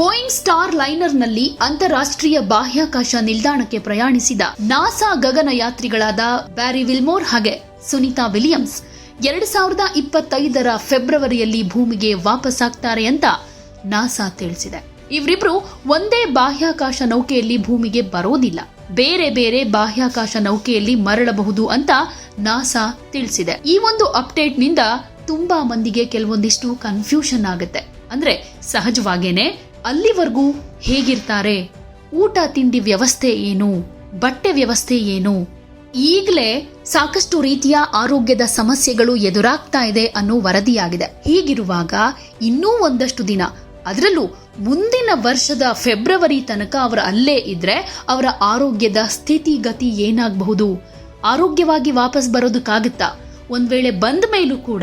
Boeing star ಲೈನರ್ನಲ್ಲಿ ಅಂತಾರಾಷ್ಟ್ರೀಯ ಬಾಹ್ಯಾಕಾಶ ನಿಲ್ದಾಣಕ್ಕೆ ಪ್ರಯಾಣಿಸಿದ ನಾಸಾ ಗಗನಯಾತ್ರಿಗಳಾದ ಬ್ಯಾರಿ ವಿಲ್ಮೋರ್ ಹಾಗೆ ಸುನೀತಾ ವಿಲಿಯಮ್ಸ್ ಎರಡು ಸಾವಿರದ ಇಪ್ಪತ್ತೈದರ ಫೆಬ್ರವರಿಯಲ್ಲಿ ಭೂಮಿಗೆ ವಾಪಸ್ಸಾಗ್ತಾರೆ ಅಂತ ನಾಸಾ ತಿಳಿಸಿದೆ. ಇವರಿಬ್ರು ಒಂದೇ ಬಾಹ್ಯಾಕಾಶ ನೌಕೆಯಲ್ಲಿ ಭೂಮಿಗೆ ಬರೋದಿಲ್ಲ. ಬೇರೆ ಬೇರೆ ಬಾಹ್ಯಾಕಾಶ ನೌಕೆಯಲ್ಲಿ ಮರಳಬಹುದು ಅಂತ ನಾಸಾ ತಿಳಿಸಿದೆ. ಈ ಒಂದು ಅಪ್ಡೇಟ್ನಿಂದ ತುಂಬಾ ಮಂದಿಗೆ ಕೆಲವೊಂದಿಷ್ಟು ಕನ್ಫ್ಯೂಷನ್ ಆಗುತ್ತೆ. ಅಂದ್ರೆ ಸಹಜವಾಗೇನೆ ಅಲ್ಲಿವರೆಗೂ ಹೇಗಿರ್ತಾರೆ? ಊಟ ತಿಂಡಿ ವ್ಯವಸ್ಥೆ ಏನು? ಬಟ್ಟೆ ವ್ಯವಸ್ಥೆ ಏನು? ಈಗಲೇ ಸಾಕಷ್ಟು ರೀತಿಯ ಆರೋಗ್ಯದ ಸಮಸ್ಯೆಗಳು ಎದುರಾಗ್ತಾ ಇದೆ ಅನ್ನೋ ವರದಿಯಾಗಿದೆ. ಹೀಗಿರುವಾಗ ಇನ್ನೂ ಒಂದಷ್ಟು ದಿನ, ಅದರಲ್ಲೂ ಮುಂದಿನ ವರ್ಷದ ಫೆಬ್ರವರಿ ತನಕ ಅವರ ಅಲ್ಲೇ ಇದ್ರೆ ಅವರ ಆರೋಗ್ಯದ ಸ್ಥಿತಿಗತಿ ಏನಾಗಬಹುದು? ಆರೋಗ್ಯವಾಗಿ ವಾಪಸ್ ಬರೋದಕ್ಕಾಗುತ್ತಾ? ಒಂದ್ ವೇಳೆ ಬಂದ ಮೇಲೂ ಕೂಡ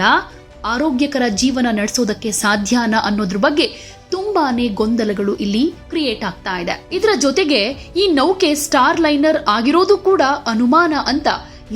ಆರೋಗ್ಯಕರ ಜೀವನ ನಡೆಸೋದಕ್ಕೆ ಸಾಧ್ಯನಾ ಅನ್ನೋದ್ರ ಬಗ್ಗೆ ತುಂಬಾನೇ ಗೊಂದಲಗಳು ಇಲ್ಲಿ ಕ್ರಿಯೇಟ್ ಆಗ್ತಾ ಇದೆ. ಇದರ ಜೊತೆಗೆ ಈ ನೌಕೆ ಸ್ಟಾರ್ ಲೈನರ್ ಆಗಿರೋದು ಕೂಡ ಅನುಮಾನ ಅಂತ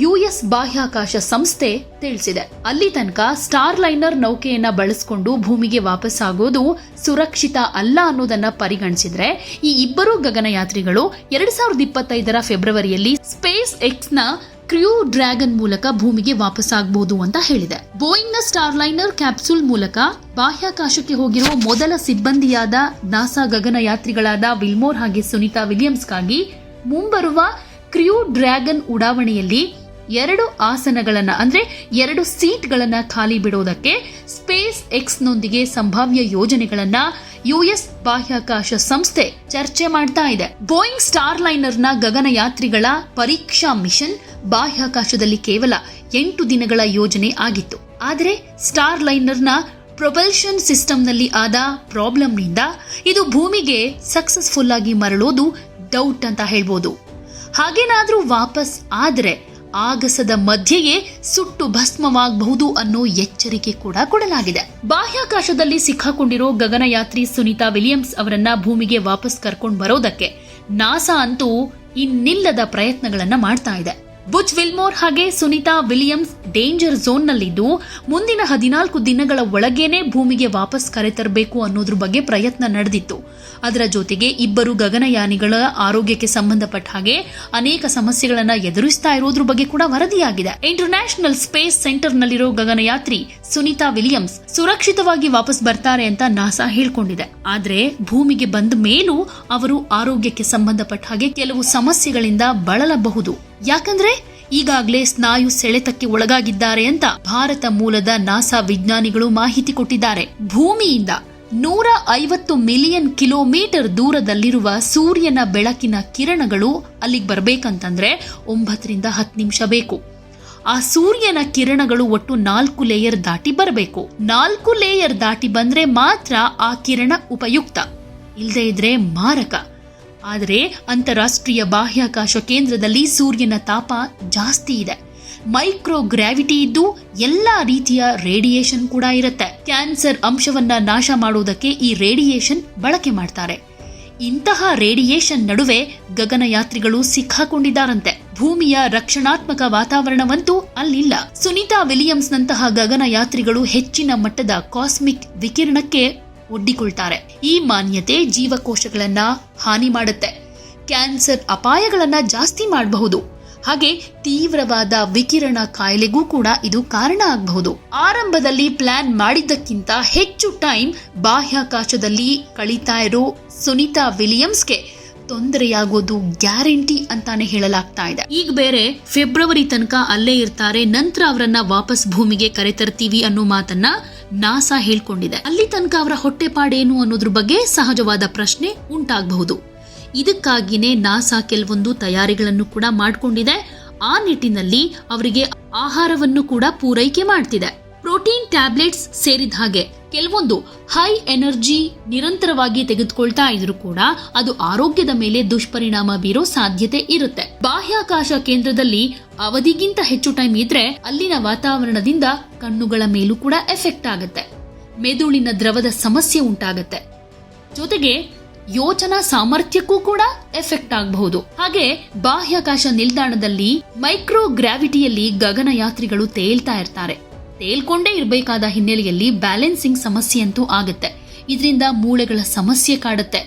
ಯುಎಸ್ ಬಾಹ್ಯಾಕಾಶ ಸಂಸ್ಥೆ ತಿಳಿಸಿದೆ. ಅಲ್ಲಿ ತನಕ ಸ್ಟಾರ್ ಲೈನರ್ ನೌಕೆಯನ್ನ ಬಳಸಿಕೊಂಡು ಭೂಮಿಗೆ ವಾಪಸ್ ಆಗೋದು ಸುರಕ್ಷಿತ ಅಲ್ಲ ಅನ್ನೋದನ್ನ ಪರಿಗಣಿಸಿದ್ರೆ ಈ ಇಬ್ಬರು ಗಗನಯಾತ್ರಿಗಳು ಎರಡ್ ಸಾವಿರದ ಇಪ್ಪತ್ತೈದರ ಫೆಬ್ರವರಿಯಲ್ಲಿ ಸ್ಪೇಸ್ ಎಕ್ಸ್ನ ಕ್ರ್ಯೂ ಡ್ರ್ಯಾಗನ್ ಮೂಲಕ ಭೂಮಿಗೆ ವಾಪಸ್ಸಾಗಬಹುದು ಅಂತ ಹೇಳಿದೆ. ಬೋಯಿಂಗ್ನ ನ ಸ್ಟಾರ್ ಲೈನರ್ ಕ್ಯಾಪ್ಸೂಲ್ ಮೂಲಕ ಬಾಹ್ಯಾಕಾಶಕ್ಕೆ ಹೋಗಿರುವ ಮೊದಲ ಸಿಬ್ಬಂದಿಯಾದ ನಾಸಾ ಗಗನಯಾತ್ರಿಗಳಾದ ವಿಲ್ಮೋರ್ ಹಾಗೆ ಸುನೀತಾ ವಿಲಿಯಮ್ಸ್ಗಾಗಿ ಮುಂಬರುವ ಕ್ರ್ಯೂ ಡ್ರ್ಯಾಗನ್ ಉಡಾವಣೆಯಲ್ಲಿ ಎರಡು ಆಸನಗಳನ್ನ, ಅಂದ್ರೆ ಎರಡು ಸೀಟ್ಗಳನ್ನ ಖಾಲಿ ಬಿಡೋದಕ್ಕೆ ಸ್ಪೇಸ್ ಎಕ್ಸ್ನೊಂದಿಗೆ ಸಂಭಾವ್ಯ ಯೋಜನೆಗಳನ್ನ ಯುಎಸ್ ಬಾಹ್ಯಾಕಾಶ ಸಂಸ್ಥೆ ಚರ್ಚೆ ಮಾಡ್ತಾ ಇದೆ. ಬೋಯಿಂಗ್ ಸ್ಟಾರ್ ಲೈನರ್ನ ಗಗನಯಾತ್ರಿಗಳ ಪರೀಕ್ಷಾ ಮಿಷನ್ ಬಾಹ್ಯಾಕಾಶದಲ್ಲಿ ಕೇವಲ ಎಂಟು ದಿನಗಳ ಯೋಜನೆ ಆಗಿತ್ತು. ಆದರೆ ಸ್ಟಾರ್ ಲೈನರ್ನ ಪ್ರೊಪಲ್ಷನ್ ಸಿಸ್ಟಮ್ನಲ್ಲಿ ಆದ ಪ್ರಾಬ್ಲಮ್ನಿಂದ ಇದು ಭೂಮಿಗೆ ಸಕ್ಸಸ್ಫುಲ್ ಆಗಿ ಮರಳೋದು ಡೌಟ್ ಅಂತ ಹೇಳ್ಬೋದು. ಹಾಗೇನಾದರೂ ವಾಪಸ್ ಆದ್ರೆ ಆಗಸದ ಮಧ್ಯೆಯೇ ಸುಟ್ಟು ಭಸ್ಮವಾಗಬಹುದು ಅನ್ನೋ ಎಚ್ಚರಿಕೆ ಕೂಡ ಕೊಡಲಾಗಿದೆ. ಬಾಹ್ಯಾಕಾಶದಲ್ಲಿ ಸಿಕ್ಕಾಕೊಂಡಿರೋ ಗಗನಯಾತ್ರಿ ಸುನೀತಾ ವಿಲಿಯಮ್ಸ್ ಅವರನ್ನ ಭೂಮಿಗೆ ವಾಪಸ್ ಕರ್ಕೊಂಡು ಬರೋದಕ್ಕೆ ನಾಸಾ ಅಂತೂ ಇನ್ನಿಲ್ಲದ ಪ್ರಯತ್ನಗಳನ್ನ ಮಾಡ್ತಾ ಇದೆ. ಬುಚ್ ವಿಲ್ಮೋರ್ ಹಾಗೆ ಸುನೀತಾ ವಿಲಿಯಮ್ಸ್ ಡೇಂಜರ್ ಝೋನ್ನಲ್ಲಿದ್ದು, ಮುಂದಿನ ಹದಿನಾಲ್ಕು ದಿನಗಳ ಒಳಗೇನೆ ಭೂಮಿಗೆ ವಾಪಸ್ ಕರೆತರಬೇಕು ಅನ್ನೋದ್ರ ಬಗ್ಗೆ ಪ್ರಯತ್ನ ನಡೆದಿತ್ತು. ಅದರ ಜೊತೆಗೆ ಇಬ್ಬರು ಗಗನಯಾನಿಗಳ ಆರೋಗ್ಯಕ್ಕೆ ಸಂಬಂಧಪಟ್ಟ ಹಾಗೆ ಅನೇಕ ಸಮಸ್ಯೆಗಳನ್ನು ಎದುರಿಸ್ತಾ ಇರೋದ್ರ ಬಗ್ಗೆ ಕೂಡ ವರದಿಯಾಗಿದೆ. ಇಂಟರ್ನ್ಯಾಷನಲ್ ಸ್ಪೇಸ್ ಸೆಂಟರ್ನಲ್ಲಿರೋ ಗಗನಯಾತ್ರಿ ಸುನೀತಾ ವಿಲಿಯಮ್ಸ್ ಸುರಕ್ಷಿತವಾಗಿ ವಾಪಸ್ ಬರ್ತಾರೆ ಅಂತ ನಾಸಾ ಹೇಳ್ಕೊಂಡಿದೆ. ಆದ್ರೆ ಭೂಮಿಗೆ ಬಂದ ಮೇಲೂ ಅವರು ಆರೋಗ್ಯಕ್ಕೆ ಸಂಬಂಧಪಟ್ಟ ಹಾಗೆ ಕೆಲವು ಸಮಸ್ಯೆಗಳಿಂದ ಬಳಲಬಹುದು. ಯಾಕಂದ್ರೆ ಈಗಾಗಲೇ ಸ್ನಾಯು ಸೆಳೆತಕ್ಕೆ ಒಳಗಾಗಿದ್ದಾರೆ ಅಂತ ಭಾರತ ಮೂಲದ ನಾಸಾ ವಿಜ್ಞಾನಿಗಳು ಮಾಹಿತಿ ಕೊಟ್ಟಿದ್ದಾರೆ. ಭೂಮಿಯಿಂದ ನೂರ ಐವತ್ತು ಮಿಲಿಯನ್ ಕಿಲೋಮೀಟರ್ ದೂರದಲ್ಲಿರುವ ಸೂರ್ಯನ ಬೆಳಕಿನ ಕಿರಣಗಳು ಅಲ್ಲಿಗೆ ಬರ್ಬೇಕಂತಂದ್ರೆ ಒಂಬತ್ತರಿಂದ ಹತ್ತು ನಿಮಿಷ ಬೇಕು. ಆ ಸೂರ್ಯನ ಕಿರಣಗಳು ಒಟ್ಟು ನಾಲ್ಕು ಲೇಯರ್ ದಾಟಿ ಬರಬೇಕು. ನಾಲ್ಕು ಲೇಯರ್ ದಾಟಿ ಬಂದ್ರೆ ಮಾತ್ರ ಆ ಕಿರಣ ಉಪಯುಕ್ತ. ಇಲ್ಲದೆ ಇದ್ರೆ ಮಾರಕ. ಆದರೆ ಅಂತಾರಾಷ್ಟ್ರೀಯ ಬಾಹ್ಯಾಕಾಶ ಕೇಂದ್ರದಲ್ಲಿ ಸೂರ್ಯನ ತಾಪ ಜಾಸ್ತಿ ಇದೆ. ಮೈಕ್ರೋ ಗ್ರಾವಿಟಿ ಇದ್ದು ಎಲ್ಲಾ ರೀತಿಯ ರೇಡಿಯೇಷನ್ ಕೂಡ ಇರುತ್ತೆ. ಕ್ಯಾನ್ಸರ್ ಅಂಶವನ್ನ ನಾಶ ಮಾಡೋದಕ್ಕೆ ಈ ರೇಡಿಯೇಷನ್ ಬಳಕೆ ಮಾಡ್ತಾರೆ. ಇಂತಹ ರೇಡಿಯೇಷನ್ ನಡುವೆ ಗಗನಯಾತ್ರಿಗಳು ಸಿಕ್ಕಾಕೊಂಡಿದ್ದಾರಂತೆ. ಭೂಮಿಯ ರಕ್ಷಣಾತ್ಮಕ ವಾತಾವರಣವಂತೂ ಅಲ್ಲಿಲ್ಲ. ಸುನೀತಾ ವಿಲಿಯಮ್ಸ್ನಂತಹ ಗಗನಯಾತ್ರಿಗಳು ಹೆಚ್ಚಿನ ಮಟ್ಟದ ಕಾಸ್ಮಿಕ್ ವಿಕಿರಣಕ್ಕೆ ಒಡ್ಡಿಕೊಳ್ತಾರೆ. ಈ ಮಾನ್ಯತೆ ಜೀವಕೋಶಗಳನ್ನ ಹಾನಿ ಮಾಡುತ್ತೆ. ಕ್ಯಾನ್ಸರ್ ಅಪಾಯಗಳನ್ನ ಜಾಸ್ತಿ ಮಾಡಬಹುದು. ಹಾಗೆ ತೀವ್ರವಾದ ವಿಕಿರಣ ಕಾಯಿಲೆಗೂ ಕೂಡ ಇದು ಕಾರಣ ಆಗಬಹುದು. ಆರಂಭದಲ್ಲಿ ಪ್ಲಾನ್ ಮಾಡಿದ್ದಕ್ಕಿಂತ ಹೆಚ್ಚು ಟೈಮ್ ಬಾಹ್ಯಾಕಾಶದಲ್ಲಿ ಕಳೀತಾ ಇರೋ ಸುನೀತಾ ವಿಲಿಯಮ್ಸ್ಗೆ. ತೊಂದರೆಯಾಗೋದು ಗ್ಯಾರಂಟಿ ಅಂತಾನೆ ಹೇಳಲಾಗ್ತಾ ಇದೆ. ಈಗ ಬೇರೆ, ಫೆಬ್ರವರಿ ತನಕ ಅಲ್ಲೇ ಇರ್ತಾರೆ, ನಂತರ ಅವರನ್ನ ವಾಪಸ್ ಭೂಮಿಗೆ ಕರೆತರ್ತೀವಿ ಅನ್ನೋ ಮಾತನ್ನ ನಾಸಾ ಹೇಳ್ಕೊಂಡಿದೆ. ಅಲ್ಲಿ ತನಕ ಅವರ ಹೊಟ್ಟೆಪಾಡೇನು ಅನ್ನೋದ್ರ ಬಗ್ಗೆ ಸಹಜವಾದ ಪ್ರಶ್ನೆ ಉಂಟಾಗಬಹುದು. ಇದಕ್ಕಾಗಿನೇ ನಾಸಾ ಕೆಲವೊಂದು ತಯಾರಿಗಳನ್ನು ಕೂಡ ಮಾಡಿಕೊಂಡಿದೆ. ಆ ನಿಟ್ಟಿನಲ್ಲಿ ಅವರಿಗೆ ಆಹಾರವನ್ನು ಕೂಡ ಪೂರೈಕೆ ಮಾಡ್ತಿದೆ. ಪ್ರೋಟೀನ್ ಟ್ಯಾಬ್ಲೆಟ್ಸ್ ಸೇರಿದ ಹಾಗೆ ಕೆಲವೊಂದು ಹೈ ಎನರ್ಜಿ ನಿರಂತರವಾಗಿ ತೆಗೆದುಕೊಳ್ತಾ ಇದ್ರು ಕೂಡ ಅದು ಆರೋಗ್ಯದ ಮೇಲೆ ದುಷ್ಪರಿಣಾಮ ಬೀರೋ ಸಾಧ್ಯತೆ ಇರುತ್ತೆ. ಬಾಹ್ಯಾಕಾಶ ಕೇಂದ್ರದಲ್ಲಿ ಅವಧಿಗಿಂತ ಹೆಚ್ಚು ಟೈಮ್ ಇದ್ರೆ ಅಲ್ಲಿನ ವಾತಾವರಣದಿಂದ ಕಣ್ಣುಗಳ ಮೇಲೂ ಕೂಡ ಎಫೆಕ್ಟ್ ಆಗುತ್ತೆ. ಮೆದುಳಿನ ದ್ರವದ ಸಮಸ್ಯೆ ಉಂಟಾಗತ್ತೆ. ಜೊತೆಗೆ ಯೋಚನಾ ಸಾಮರ್ಥ್ಯಕ್ಕೂ ಕೂಡ ಎಫೆಕ್ಟ್ ಆಗಬಹುದು. ಹಾಗೆ ಬಾಹ್ಯಾಕಾಶ ನಿಲ್ದಾಣದಲ್ಲಿ ಮೈಕ್ರೋ ಗ್ರಾವಿಟಿಯಲ್ಲಿ ಗಗನಯಾತ್ರಿಗಳು ತೇಲ್ತಾ ಇರ್ತಾರೆ. ತೇಲ್ಕೊಂಡೇ ಇರಬೇಕಾದ ಹಿನ್ನೆಲೆಯಲ್ಲಿ ಬ್ಯಾಲೆನ್ಸಿಂಗ್ ಸಮಸ್ಯೆ ಅಂತೂ ಆಗುತ್ತೆ. ಇದರಿಂದ ಮೂಳೆಗಳ ಸಮಸ್ಯೆ ಕಾಡುತ್ತೆ.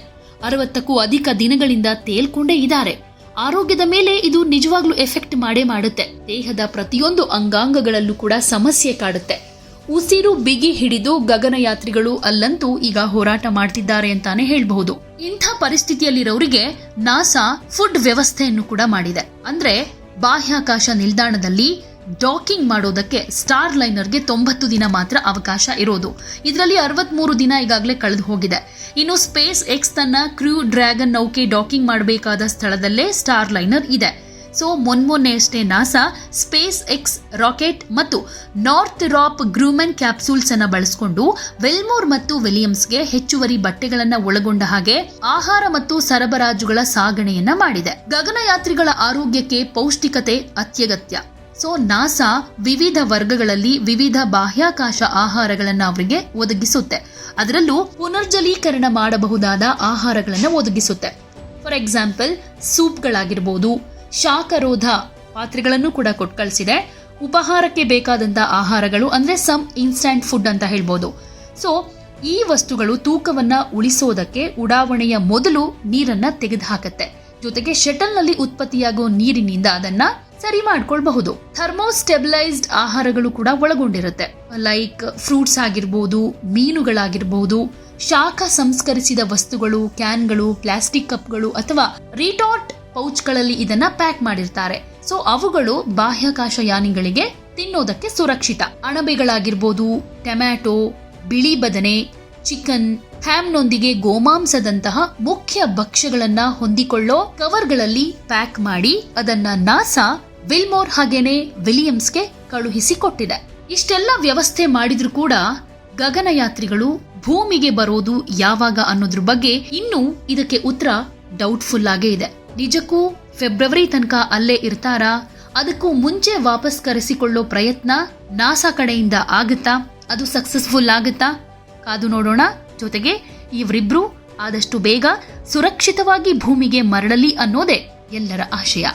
ಅರವತ್ತಕ್ಕೂ ಅಧಿಕ ದಿನಗಳಿಂದ ತೇಲ್ಕೊಂಡೇ ಇದ್ದಾರೆ. ಆರೋಗ್ಯದ ಮೇಲೆ ಇದು ನಿಜವಾಗ್ಲೂ ಎಫೆಕ್ಟ್ ಮಾಡೇ ಮಾಡುತ್ತೆ. ದೇಹದ ಪ್ರತಿಯೊಂದು ಅಂಗಾಂಗಗಳಲ್ಲೂ ಕೂಡ ಸಮಸ್ಯೆ ಕಾಡುತ್ತೆ. ಉಸಿರು ಬಿಗಿ ಹಿಡಿದು ಗಗನಯಾತ್ರಿಗಳು ಅಲ್ಲಂತೂ ಈಗ ಹೋರಾಟ ಮಾಡ್ತಿದ್ದಾರೆ ಅಂತಾನೆ ಹೇಳಬಹುದು. ಇಂಥ ಪರಿಸ್ಥಿತಿಯಲ್ಲಿರೋರಿಗೆ ನಾಸಾ ಫುಡ್ ವ್ಯವಸ್ಥೆಯನ್ನು ಕೂಡ ಮಾಡಿದೆ. ಅಂದ್ರೆ ಬಾಹ್ಯಾಕಾಶ ನಿಲ್ದಾಣದಲ್ಲಿ ಡಾಕಿಂಗ್ ಮಾಡೋದಕ್ಕೆ ಸ್ಟಾರ್ ಲೈನರ್ಗೆ ತೊಂಬತ್ತು ದಿನ ಮಾತ್ರ ಅವಕಾಶ ಇರೋದು. ಇದರಲ್ಲಿ ಅರವತ್ಮೂರು ದಿನ ಈಗಾಗಲೇ ಕಳೆದು ಹೋಗಿದೆ. ಇನ್ನು ಸ್ಪೇಸ್ ಎಕ್ಸ್ ತನ್ನ ಕ್ರೂ ಡ್ರ್ಯಾಗನ್ ನೌಕೆ ಡಾಕಿಂಗ್ ಮಾಡಬೇಕಾದ ಸ್ಥಳದಲ್ಲೇ ಸ್ಟಾರ್ ಲೈನರ್ ಇದೆ. ಸೊ ಮೊನ್ಮೊನ್ನೆಯಷ್ಟೇ ನಾಸಾ, ಸ್ಪೇಸ್ ಎಕ್ಸ್ ರಾಕೆಟ್ ಮತ್ತು ನಾರ್ತ್ ರಾಪ್ ಗ್ರೂಮೆನ್ ಕ್ಯಾಪ್ಸೂಲ್ಸ್ ಅನ್ನು ಬಳಸಿಕೊಂಡು ವೆಲ್ಮೋರ್ ಮತ್ತು ವಿಲಿಯಮ್ಸ್ಗೆ ಹೆಚ್ಚುವರಿ ಬಟ್ಟೆಗಳನ್ನು ಒಳಗೊಂಡ ಹಾಗೆ ಆಹಾರ ಮತ್ತು ಸರಬರಾಜುಗಳ ಸಾಗಣೆಯನ್ನ ಮಾಡಿದೆ. ಗಗನಯಾತ್ರಿಗಳ ಆರೋಗ್ಯಕ್ಕೆ ಪೌಷ್ಟಿಕತೆ ಅತ್ಯಗತ್ಯ. ಸೊ ನಾಸಾ ವಿವಿಧ ವರ್ಗಗಳಲ್ಲಿ ವಿವಿಧ ಬಾಹ್ಯಾಕಾಶ ಆಹಾರಗಳನ್ನ ಅವರಿಗೆ ಒದಗಿಸುತ್ತೆ. ಅದರಲ್ಲೂ ಪುನರ್ಜಲೀಕರಣ ಮಾಡಬಹುದಾದ ಆಹಾರಗಳನ್ನ ಒದಗಿಸುತ್ತೆ. ಫಾರ್ ಎಕ್ಸಾಂಪಲ್ ಸೂಪ್ಗಳಾಗಿರ್ಬೋದು, ಶಾಖರೋಧ ಪಾತ್ರೆಗಳನ್ನು ಕೂಡ ಕೊಟ್ಟು ಕಳಿಸಿದೆ ಉಪಹಾರಕ್ಕೆ ಬೇಕಾದಂತ ಆಹಾರಗಳು ಅಂದ್ರೆ ಸಮ್ ಇನ್ಸ್ಟಂಟ್ ಫುಡ್ ಅಂತ ಹೇಳ್ಬೋದು. ಸೊ ಈ ವಸ್ತುಗಳು ತೂಕವನ್ನ ಉಳಿಸೋದಕ್ಕೆ ಉಡಾವಣೆಯ ಮೊದಲು ನೀರನ್ನ ತೆಗೆದುಹಾಕತ್ತೆ. ಜೊತೆಗೆ ಶಟಲ್ನಲ್ಲಿ ಉತ್ಪತ್ತಿಯಾಗೋ ನೀರಿನಿಂದ ಅದನ್ನ ಸರಿ ಮಾಡ್ಕೊಳ್ಬಹುದು. ಥರ್ಮೋಸ್ಟೆಬಿಲೈಸ್ಡ್ ಆಹಾರಗಳು ಕೂಡ ಒಳಗೊಂಡಿರುತ್ತೆ. ಲೈಕ್ ಫ್ರೂಟ್ಸ್ ಆಗಿರ್ಬೋದು, ಮೀನುಗಳಾಗಿರ್ಬೋದು, ಶಾಖ ಸಂಸ್ಕರಿಸಿದ ವಸ್ತುಗಳು, ಕ್ಯಾನ್ಗಳು, ಪ್ಲಾಸ್ಟಿಕ್ ಕಪ್ಗಳು ಅಥವಾ ರಿಟಾರ್ಟ್ ಪೌಚ್ಗಳಲ್ಲಿ ಇದನ್ನ ಪ್ಯಾಕ್ ಮಾಡಿರ್ತಾರೆ. ಸೊ ಅವುಗಳು ಬಾಹ್ಯಾಕಾಶ ಯಾನಿಗಳಿಗೆ ತಿನ್ನೋದಕ್ಕೆ ಸುರಕ್ಷಿತ. ಅಣಬೆಗಳಾಗಿರ್ಬೋದು, ಟೊಮ್ಯಾಟೊ, ಬಿಳಿ ಬದನೆ, ಚಿಕನ್ ಹ್ಯಾಮ್ನೊಂದಿಗೆ ಗೋಮಾಂಸದಂತಹ ಮುಖ್ಯ ಭಕ್ಷ್ಯಗಳನ್ನ ಹೊಂದಿಕೊಳ್ಳೋ ಕವರ್ಗಳಲ್ಲಿ ಪ್ಯಾಕ್ ಮಾಡಿ ಅದನ್ನ ನಾಸಾ ವಿಲ್ಮೋರ್ ಹಾಗೇನೆ ವಿಲಿಯಮ್ಸ್ಗೆ ಕಳುಹಿಸಿಕೊಟ್ಟಿದೆ. ಇಷ್ಟೆಲ್ಲ ವ್ಯವಸ್ಥೆ ಮಾಡಿದ್ರೂ ಕೂಡ ಗಗನಯಾತ್ರಿಗಳು ಭೂಮಿಗೆ ಬರೋದು ಯಾವಾಗ ಅನ್ನೋದ್ರ ಬಗ್ಗೆ ಇನ್ನೂ ಇದಕ್ಕೆ ಉತ್ತರ ಡೌಟ್ಫುಲ್ ಆಗೇ ಇದೆ. ನಿಜಕ್ಕೂ ಫೆಬ್ರವರಿ ತನಕ ಅಲ್ಲೇ ಇರ್ತಾರಾ? ಅದಕ್ಕೂ ಮುಂಚೆ ವಾಪಸ್ ಕರೆಸಿಕೊಳ್ಳೋ ಪ್ರಯತ್ನ ನಾಸಾ ಕಡೆಯಿಂದ ಆಗುತ್ತಾ? ಅದು ಸಕ್ಸಸ್ಫುಲ್ ಆಗುತ್ತಾ? ಕಾದು ನೋಡೋಣ. ಜೊತೆಗೆ ಇವರಿಬ್ರು ಆದಷ್ಟು ಬೇಗ ಸುರಕ್ಷಿತವಾಗಿ ಭೂಮಿಗೆ ಮರಳಲಿ ಅನ್ನೋದೇ ಎಲ್ಲರ ಆಶಯ.